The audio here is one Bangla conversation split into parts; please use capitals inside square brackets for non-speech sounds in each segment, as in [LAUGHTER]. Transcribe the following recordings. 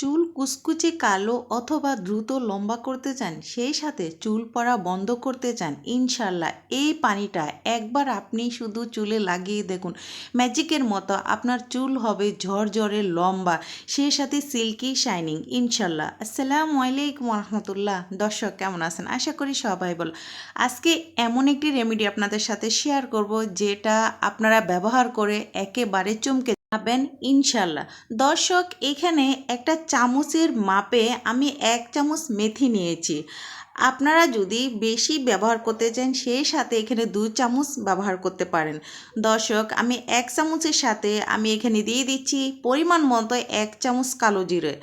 চুল কুচকুচে কালো অথবা দ্রুত লম্বা করতে চান, সেই সাথে চুল পড়া বন্ধ করতে চান, ইনশাল্লাহ। এই পানিটা একবার আপনি শুধু চুলে লাগিয়ে দেখুন। ম্যাজিকের মতো আপনার চুল হবে ঝরঝরে লম্বা, সেই সাথে সিল্কি শাইনিং, ইনশাল্লাহ। আসসালামু আলাইকুম রহমতুল্লাহ দর্শক, কেমন আছেন? আশা করি সবাই বল আজকে এমন একটি রেমেডি আপনাদের সাথে শেয়ার করব, যেটা আপনারা ব্যবহার করে একেবারে চমকে যাবেন ইনশাল্লাহ। দর্শক, এখানে একটা চামচের মাপে আমি এক চামচ মেথি নিয়েছি। আপনারা যদি বেশি ব্যবহার করতে চান, সেই সাথে এখানে দুই চামচ ব্যবহার করতে পারেন। দর্শক, আমি এক চামচের সাথে আমি এখানে দিয়ে দিচ্ছি পরিমাণ মতো এক চামচ কালো জিরে।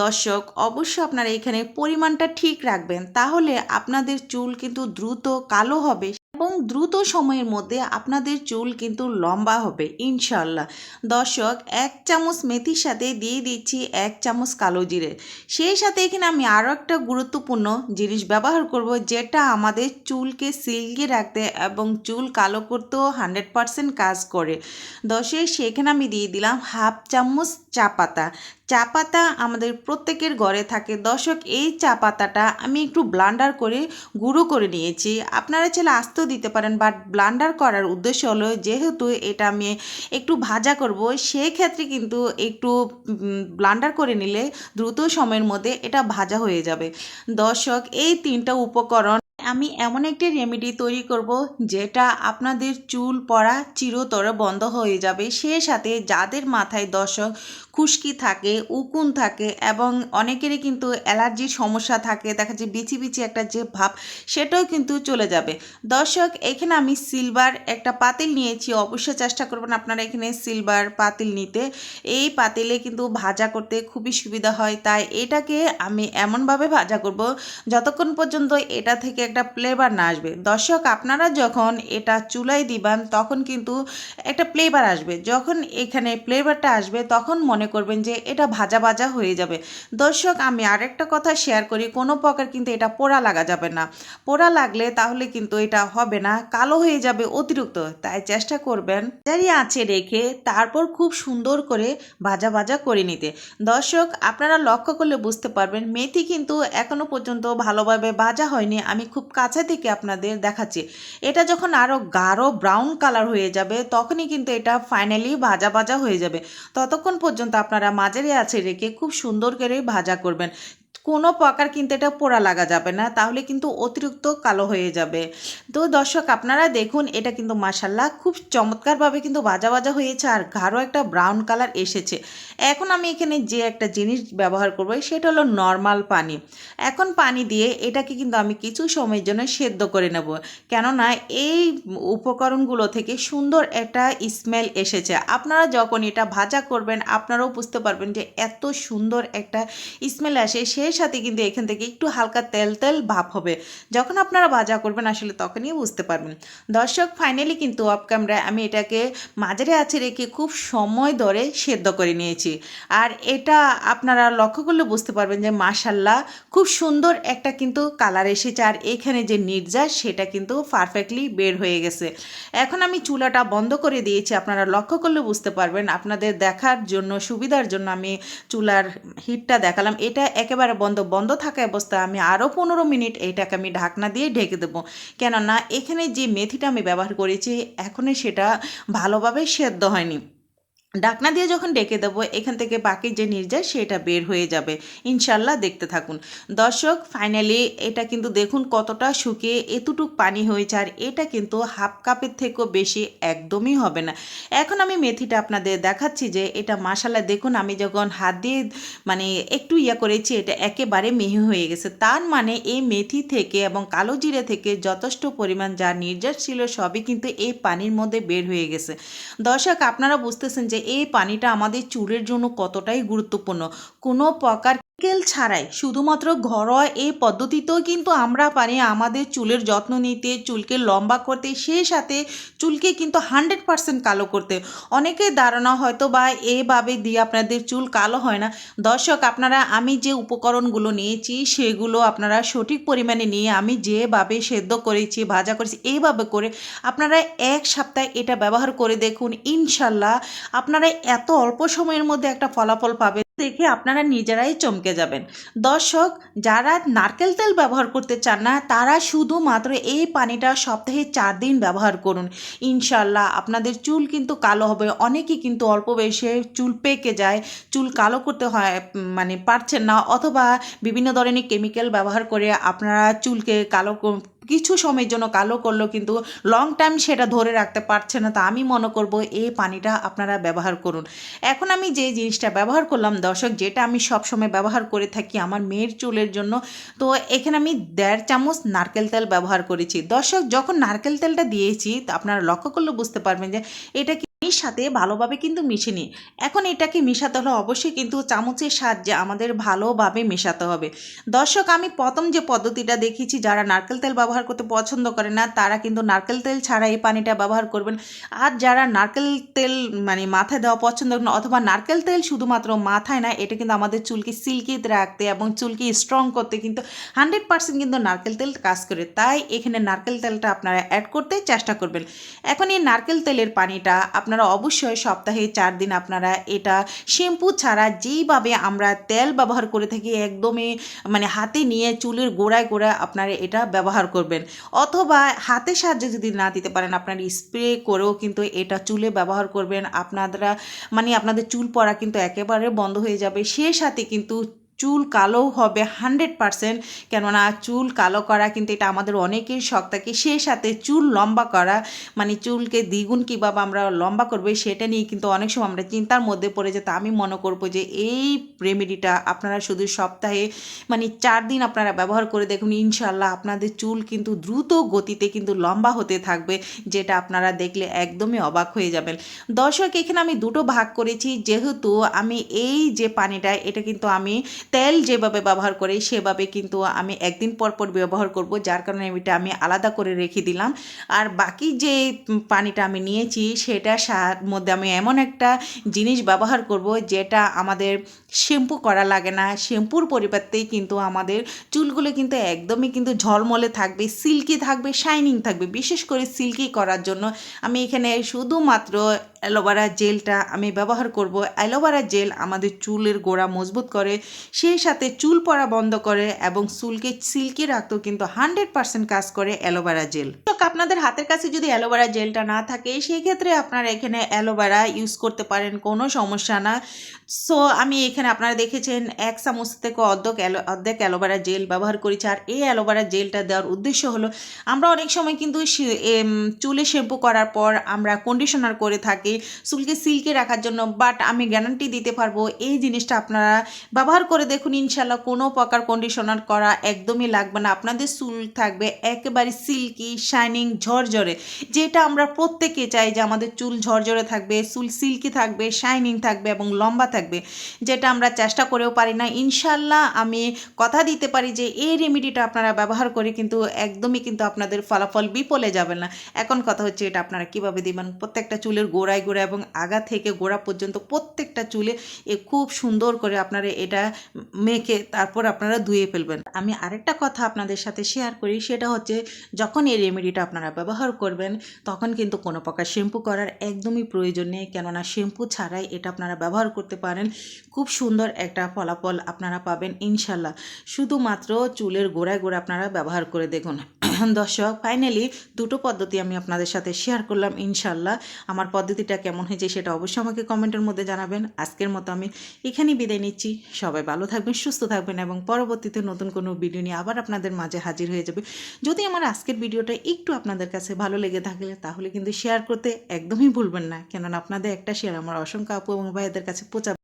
দর্শক, অবশ্যই আপনারা এখানে পরিমাণটা ঠিক রাখবেন, তাহলে আপনাদের চুল কিন্তু দ্রুত কালো হবে এবং দ্রুত সময়ের মধ্যে আপনাদের চুল কিন্তু লম্বা হবে ইনশাল্লাহ দর্শক, এক চামচ মেথির সাথে দিয়ে দিচ্ছি এক চামচ কালো জিরে। সেই সাথে এখানে আমি আরও একটা গুরুত্বপূর্ণ জিনিস ব্যবহার করব, যেটা আমাদের চুলকে সিল্কি রাখতে এবং চুল কালো করতেও হান্ড্রেড পারসেন্ট কাজ করে। দর্শক, সেখানে আমি দিয়ে দিলাম হাফ চামচ চা পাতা। চা পাতা আমাদের প্রত্যেকের ঘরে থাকে। দর্শক, এই চা পাতাটা আমি একটু ব্লান্ডার করে গুঁড়ো করে নিয়েছি। আপনারা চাইলে আস্তেও দিতে পারেন, বাট ব্লান্ডার করার উদ্দেশ্য হলো যেহেতু এটা আমি একটু ভাজা করব সেই ক্ষেত্রে কিন্তু একটু ব্লান্ডার করে নিলে দ্রুত সময়ের মধ্যে এটা ভাজা হয়ে যাবে। দর্শক, এই তিনটা উপকরণ আমি এমন একটি রেমেডি তৈরি করব, যেটা আপনাদের চুল পড়া চিরতর বন্ধ হয়ে যাবে। সে সাথে যাদের মাথায় দর্শক খুশকি থাকে, উকুন থাকে এবং অনেকেরই কিন্তু অ্যালার্জির সমস্যা থাকে, দেখা যায় বিচি বিচি একটা যে ভাব সেটাও কিন্তু চলে যাবে। দর্শক, এখানে আমি সিলভার একটা পাতিল নিয়েছি, অবশ্যই চেষ্টা করবেন আপনারা এখানে সিলভার পাতিল নিতে। এই পাতিলে কিন্তু ভাজা করতে খুবই সুবিধা হয়, তাই এটাকে আমি এমনভাবে ভাজা করব যতক্ষণ পর্যন্ত এটা থেকে একটা ফ্লেভার না আসবে। দর্শক, আপনারা যখন এটা চুলায় দিবেন, তখন কিন্তু একটা ফ্লেভার আসবে। যখন এখানে ফ্লেভারটা আসবে, তখন মনে করবেন যে এটা ভাজা ভাজা হয়ে যাবে। দর্শক, আমি আরেকটা কথা শেয়ার করি, কোনো প্রকার কিন্তু এটা পোড়া লাগা যাবে না। পোড়া লাগলে তাহলে কিন্তু এটা হবে না, কালো হয়ে যাবে অতিরিক্ত। তাই চেষ্টা করবেন যারি আছে রেখে তারপর খুব সুন্দর করে ভাজা ভাজা করে নিতে। দর্শক, আপনারা লক্ষ্য করলে বুঝতে পারবেন, মেথি কিন্তু এখনও পর্যন্ত ভালোভাবে ভাজা হয়নি, আমি খুব কাছে থেকে আপনাদের দেখাচ্ছি। এটা যখন আরও গাঢ় ব্রাউন কালার হয়ে যাবে, তখনই কিন্তু এটা ফাইনালি ভাজা ভাজা হয়ে যাবে। ততক্ষণ পর্যন্ত আপনারা মাঝারি আছে রেখে খুব সুন্দর করে ভাজা করবেন। কোনো প্রকার কিন্তু এটা পোড়া লাগা যাবে না, তাহলে কিন্তু অতিরিক্ত কালো হয়ে যাবে। তো দর্শক, আপনারা দেখুন, এটা কিন্তু মাসাল্লাহ খুব চমৎকারভাবে কিন্তু ভাজা ভাজা হয়েছে আর গাঢ় একটা ব্রাউন কালার এসেছে। এখন আমি এখানে যে একটা জিনিস ব্যবহার করব, সেটা হলো নর্মাল পানি। এখন পানি দিয়ে এটাকে কিন্তু আমি কিছু সময়ের জন্য সেদ্ধ করে নেব। কেননা এই উপকরণগুলো থেকে সুন্দর একটা স্মেল এসেছে। আপনারা যখন এটা ভাজা করবেন, আপনারাও বুঝতে পারবেন যে এত সুন্দর একটা স্মেল আসে সেই সাথে কিন্তু এখান থেকে একটু হালকা তেল তেল ভাব হবে। যখন আপনারা ভাজা করবেন আসলে তখনই বুঝতে পারবেন। দর্শক ফাইনালি কিন্তু অফ ক্যামেরায় আমি এটাকে মাঝারে আছে রেখে খুব সময় ধরে সেদ্ধ করে নিয়েছি। আর এটা আপনারা লক্ষ্য করলে বুঝতে পারবেন যে মাশাল্লাহ খুব সুন্দর একটা কিন্তু কালার এসেছে। আর এখানে যে নির্যাস সেটা কিন্তু পারফেক্টলি বের হয়ে গেছে। এখন আমি চুলাটা বন্ধ করে দিয়েছি। আপনারা লক্ষ্য করলে বুঝতে পারবেন। আপনাদের দেখার জন্য, সুবিধার জন্য আমি চুলার হিটটা দেখালাম। এটা একেবারে বন্ধ বন্ধ থাকা অবস্থায় আমি আরও পনেরো মিনিট এইটাকে আমি ঢাকনা দিয়ে ঢেকে দেবো। কেননা এখানে যে মেথিটা আমি ব্যবহার করেছি, এখনই সেটা ভালোভাবে সেদ্ধ হয়নি। ডাকনা দিয়ে যখন ডেকে দেবো, এখান থেকে বাকি যে নির্যাস, সেটা বের হয়ে যাবে। ইনশাল্লাহ দেখতে থাকুন। দর্শক ফাইনালি এটা কিন্তু দেখুন কতটা শুকিয়ে এতটুক পানি হয়েছে, আর এটা কিন্তু হাফ কাপের থেকেও বেশি একদমই হবে না। এখন আমি মেথিটা আপনাদের দেখাচ্ছি যে এটা মাসালা দেখুন, আমি যখন হাত দিয়ে মানে একটু ইয়া করেছি, এটা একেবারে মিহি হয়ে গেছে। তার মানে এই মেথি থেকে এবং কালো জিরে থেকে যথেষ্ট পরিমাণ যা নির্যাস ছিল, সবই কিন্তু এই পানির মধ্যে বের হয়ে গেছে। দর্শক, আপনারা বুঝতেছেন যে এই পানিটা আমাদের চুলের জন্য কতটাই গুরুত্বপূর্ণ? কোনো প্রকার কেমিক্যাল ছাড়াই শুধুমাত্র ঘরোয়া এই পদ্ধতিতেও কিন্তু আমরা পারি আমাদের চুলের যত্ন নিতে, চুলকে লম্বা করতে, সেই সাথে চুলকে কিন্তু হান্ড্রেড পারসেন্ট কালো করতে। অনেকের ধারণা হয়তো বা এভাবে দিয়ে আপনাদের চুল কালো হয় না। দর্শক, আপনারা আমি যে উপকরণগুলো নিয়েছি, সেগুলো আপনারা সঠিক পরিমাণে নিয়ে আমি যেভাবে সেদ্ধ করেছি, ভাজা করেছি, এইভাবে করে আপনারা এক সপ্তাহে এটা ব্যবহার করে দেখুন। ইনশাল্লাহ আপনারা এত অল্প সময়ের মধ্যে একটা ফলাফল পাবেন। দেখে আপনারা নিজেরাই চমকে যাবেন। দর্শক, যারা নারকেল তেল ব্যবহার করতে চান না, তারা শুধুমাত্র এই পানিটা সপ্তাহে চার দিন ব্যবহার করুন। ইনশাল্লাহ আপনাদের চুল কিন্তু কালো হবে। অনেকেই কিন্তু অল্প বয়সে চুল পেকে যায়, চুল কালো করতে হয় মানে পারছেন না, অথবা বিভিন্ন ধরনের কেমিক্যাল ব্যবহার করে আপনারা চুলকে কালো কিছু সময়ের জন্য কালো করল, কিন্তু লং টাইম সেটা ধরে রাখতে পারছে না। তা আমি মনে করব এই পানিটা আপনারা ব্যবহার করুন। এখন আমি যে জিনিসটা ব্যবহার করলাম, দর্শক, যেটা আমি সব সময় ব্যবহার করে থাকি আমার মেয়ের চুলের জন্য, তো এখানে আমি দেড় চামচ নারকেল তেল ব্যবহার করেছি। দর্শক, যখন নারকেল তেলটা দিয়েছি, তো আপনারা লক্ষ্য করলে বুঝতে পারবেন যে এটা কি এর সাথে ভালোভাবে কিন্তু মিশে নিই এখন এটাকে মেশাতে হলে অবশ্যই কিন্তু চামচের সাহায্যে আমাদের ভালোভাবে মেশাতে হবে। দর্শক, আমি প্রথম যে পদ্ধতিটা দেখেছি যারা নারকেল তেল ব্যবহার করতে পছন্দ করে না, তারা কিন্তু নারকেল তেল ছাড়া এই পানিটা ব্যবহার করবেন। আর যারা নারকেল তেল মানে মাথায় দেওয়া পছন্দ করেন, অথবা নারকেল তেল শুধুমাত্র মাথায় না, এটা কিন্তু আমাদের চুলকে সিল্কি রাখতে এবং চুলকে স্ট্রং করতে কিন্তু হান্ড্রেড পার্সেন্ট কিন্তু নারকেল তেল কাজ করে। তাই এখানে নারকেল তেলটা আপনারা অ্যাড করতে চেষ্টা করবেন। এখন এই নারকেল তেলের পানিটা আপনারা অবশ্যই সপ্তাহে চার দিন আপনারা এটা শ্যাম্পু ছাড়া যেইভাবে আমরা তেল ব্যবহার করে থাকি, একদমই মানে হাতে নিয়ে চুলের গোড়ায় গোড়ায় আপনারা এটা ব্যবহার করবেন। অথবা হাতের সাহায্যে যদি না দিতে পারেন, আপনার স্প্রে করেও কিন্তু এটা চুলে ব্যবহার করবেন। আপনারা মানে আপনাদের চুল পড়া কিন্তু একেবারে বন্ধ হয়ে যাবে। সে সাথে কিন্তু চুল কালো হবে হান্ড্রেড পারসেন্ট, কেননা চুল কালো করা কিন্তু এটা আমাদের অনেকের শখ থাকে। সে সাথে চুল লম্বা করা মানে চুলকে দ্বিগুণ কীভাবে আমরা লম্বা করব, সেটা নিয়ে কিন্তু অনেক সময় আমরা চিন্তার মধ্যে পড়ে যেতে। আমি মনে করব যে এই রেমেডিটা আপনারা শুধু সপ্তাহে মানে চার দিন আপনারা ব্যবহার করে দেখুন ইনশাল্লাহ আপনাদের চুল কিন্তু দ্রুত গতিতে কিন্তু লম্বা হতে থাকবে, যেটা আপনারা দেখলে একদমই অবাক হয়ে যাবেন। দর্শক, এখানে আমি দুটো ভাগ করেছি। যেহেতু আমি এই যে পানিটা, এটা কিন্তু আমি তেল যেভাবে ব্যবহার করি, সেভাবে কিন্তু আমি একদিন পর পর ব্যবহার করব, যার কারণে এটা আমি আলাদা করে রেখে দিলাম। আর বাকি যে পানিটা আমি নিয়েছি সেটা মধ্যে আমি এমন একটা জিনিস ব্যবহার করব, যেটা আমাদের শ্যাম্পু করা লাগে না। শ্যাম্পুর পরিবর্তেই কিন্তু আমাদের চুলগুলো কিন্তু একদমই কিন্তু ঝলমলে থাকবে, সিল্কি থাকবে, শাইনিং থাকবে। বিশেষ করে সিল্কি করার জন্য আমি এখানে শুধুমাত্র অ্যালোভেরা জেলটা আমি ব্যবহার করব। অ্যালোভেরা জেল আমাদের চুলের গোড়া মজবুত করে সেই সাথে চুল পড়া বন্ধ করে এবং চুলকে, সিল্কি রাখতেও কিন্তু হান্ড্রেড পার্সেন্ট কাজ করে অ্যালোভেরা জেল। তো আপনাদের হাতের কাছে যদি অ্যালোভেরা জেলটা না থাকে সেই ক্ষেত্রে আপনারা এখানে অ্যালোভেরা ইউজ করতে পারেন, কোনো সমস্যা না। সো আমি এখানে আপনারা দেখেছেন, এক চামচ থেকে অর্ধেক অর্ধেক অ্যালোভেরা জেল ব্যবহার করেছি। আর এই অ্যালোভেরা জেলটা দেওয়ার উদ্দেশ্য হলো, আমরা অনেক সময় কিন্তু চুলে শ্যাম্পু করার পর আমরা কন্ডিশনার করে থাকি, চুলকে সিল্কে রাখার জন্য। বাট আমি গ্যারান্টি দিতে পারব, এই জিনিসটা আপনারা ব্যবহার করে দেখুন ইনশাল্লাহ কোনো প্রকার কন্ডিশনার করা একদমই লাগবে না। আপনাদের চুল থাকবে একেবারে সিল্কি শাইনিং ঝরঝরে। যেটা আমরা প্রত্যেকে চাই যে আমাদের চুল ঝরঝরে থাকবে, চুল সিল্কি থাকবে শাইনিং থাকবে এবং লম্বা থাকবে, যেটা আমরা চেষ্টা করেও পারি না। ইনশাল্লাহ আমি কথা দিতে পারি যে এই রেমিডিটা আপনারা ব্যবহার করে কিন্তু একদমই কিন্তু আপনাদের ফলাফল বিপলে যাবে না। এখন কথা হচ্ছে এটা আপনারা কীভাবে দিবেন? প্রত্যেকটা চুলের গোড়ায় গোড়া এবং আগা থেকে গোড়া পর্যন্ত প্রত্যেকটা চুলে এ খুব সুন্দর করে আপনারা এটা মেখে তারপর আপনারা ধুয়ে ফেলবেন। আমি আরেকটা কথা আপনাদের সাথে শেয়ার করি, সেটা হচ্ছে যখন এই রেমেডিটা আপনারা ব্যবহার করবেন, তখন কিন্তু কোনো প্রকার শ্যাম্পু করার একদমই প্রয়োজন নেই। কেননা শ্যাম্পু ছাড়াই এটা আপনারা ব্যবহার করতে পারেন। খুব সুন্দর একটা ফলাফল আপনারা পাবেন ইনশাল্লাহ শুধুমাত্র চুলের গোড়ায় গোড়া আপনারা ব্যবহার করে দেখুন। [CLEARS THROAT] দর্শক ফাইনালি দুটো পদ্ধতি আমি আপনাদের সাথে শেয়ার করলাম ইনশাল্লাহ আমার পদ্ধতিটা কেমন হয়েছে সেটা অবশ্যই আমাকে কমেন্টের মধ্যে জানাবেন। আজকের মতো আমি এখানেই বিদায় নিচ্ছি। সবাই ভালো থাকবেন, সুস্থ থাকবেন এবং পরবর্তীতে নতুন কোনো ভিডিও নিয়ে আবার আপনাদের মাঝে হাজির হয়ে যাবে। যদি আমার আজকের ভিডিওটা একটু আপনাদের কাছে ভালো লেগে থাকলে, তাহলে কিন্তু শেয়ার করতে একদমই ভুলবেন না। কেননা আপনাদের একটা শেয়ার আমার অসংখ্য আপু এবং ভাইদের কাছে পৌঁছাবে।